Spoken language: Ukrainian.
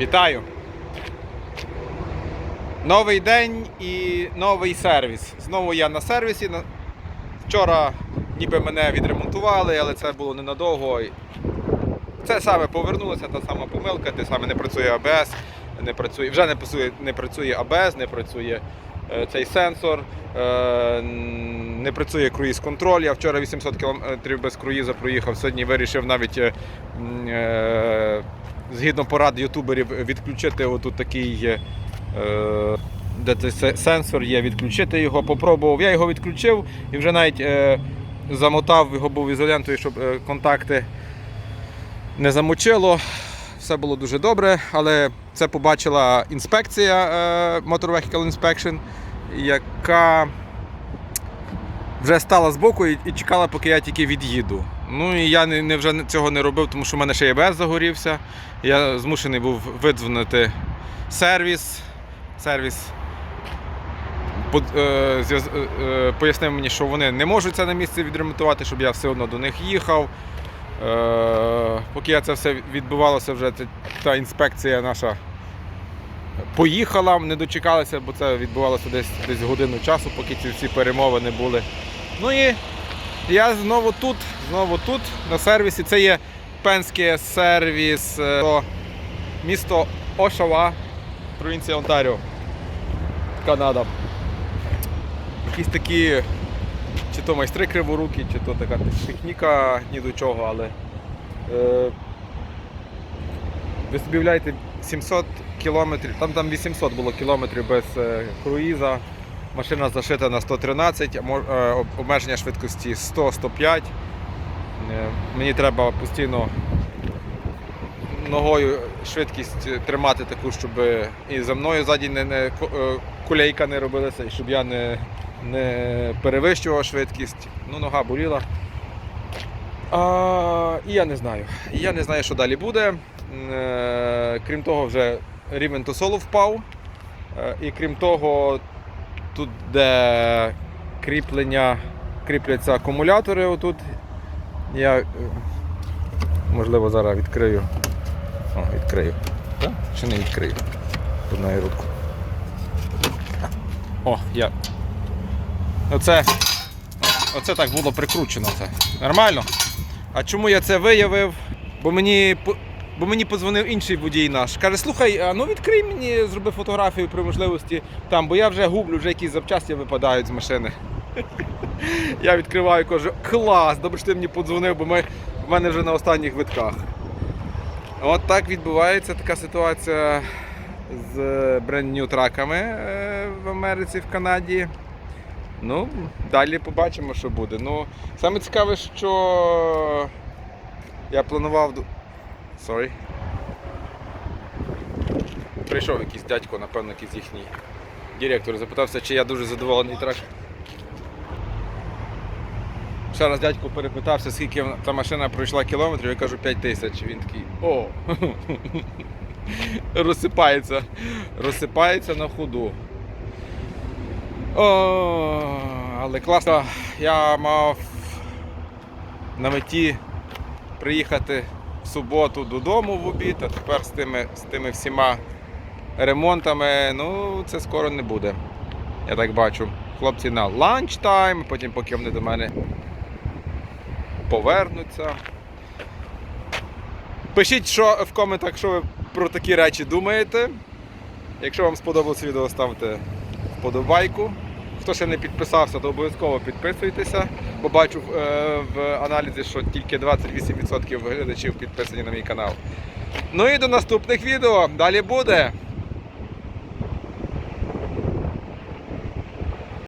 Вітаю! Новий день і новий сервіс. Знову я на сервісі. Вчора ніби мене відремонтували, але це було ненадовго. Це саме повернулося, та сама помилка, те саме не працює АБС, не працює, вже не працює, не працює АБС, не працює цей сенсор, е, не працює круїз-контроль. Я вчора 800 км без круїза проїхав. Сьогодні вирішив навіть е, е, згідно порад ютуберів відключити отут такий. е, е, де цей сенсор є, відключити його, попробував. Я його відключив і вже навіть е, замотав його був ізолентою, щоб е, контакти не замочило. Все було дуже добре, але це побачила інспекція е, Motor Vehicle Inspection, яка вже стала збоку і, і чекала, поки я тільки від'їду. Ну і я не, не вже цього не робив, тому що в мене ще ЄБС загорівся. Я змушений був видзвонити сервіс. Сервіс е, е, пояснив мені, що вони не можуть це на місці відремонтувати, щоб я все одно до них їхав. Е, Поки це все відбувалося, вже та інспекція наша поїхала, не дочекалася, бо це відбувалося десь, десь годину часу, поки ці всі перемовини були. Ну і я знову тут, знову тут, на сервісі. Це є пенський сервіс, е, місто Ошава, провінція Онтаріо, Канада. Якісь такі, чи то майстри криворукі, чи то така техніка ні до чого, але е, ви собі уявляєте, 700 кілометрів, там там 800 було кілометрів без е, круїза. Машина зашита на 113, а е, обмеження швидкості 100-105. Е, Мені треба постійно ногою швидкість тримати таку, щоб і за мною ззаді не, не е, кулейка не робилася, і щоб я не, не перевищував швидкість. Ну, нога боліла. А, і я не знаю. І я не знаю, що далі буде. Е, крім того, вже рівень тосолу впав. Е, і крім того, тут, де кріплення, кріпляться акумулятори, отут. Я е, можливо зараз відкрию. О, відкрию. Так? Чи не відкрию? Одною рудку. О, я. Оце. Оце так було прикручено. Це. Нормально? А чому я це виявив? Бо мені, бо мені подзвонив інший водій наш. Каже, слухай, а ну відкрий мені, зроби фотографію при можливості там, бо я вже гублю, вже якісь запчасті випадають з машини. Я відкриваю, кажу, клас, добре, що ти мені подзвонив, бо ми, в мене вже на останніх витках. От так відбувається така ситуація з бренд-нью траками е, в Америці, в Канаді. Ну, далі побачимо, що буде. Ну, саме цікаве, що я планував. Sorry. Прийшов якийсь дядько, напевно, якийсь їхній директор, запитався, чи я дуже задоволений трак. Ще раз дядько перепитався, скільки та машина пройшла кілометрів, я кажу 5 тисяч. Він такий, о! розсипається. Розсипається на ходу. О, але класно. Я мав на меті приїхати в суботу додому в обід, а тепер з тими, з тими всіма ремонтами, ну, це скоро не буде. Я так бачу. Хлопці на ланчтайм, потім поки вони до мене повернуться. Пишіть що в коментах, що ви про такі речі думаєте. Якщо вам сподобалось відео, ставте вподобайку. Хто ще не підписався, то обов'язково підписуйтеся. Бо бачу е, в аналізі, що тільки 28% глядачів підписані на мій канал. Ну і до наступних відео. Далі буде.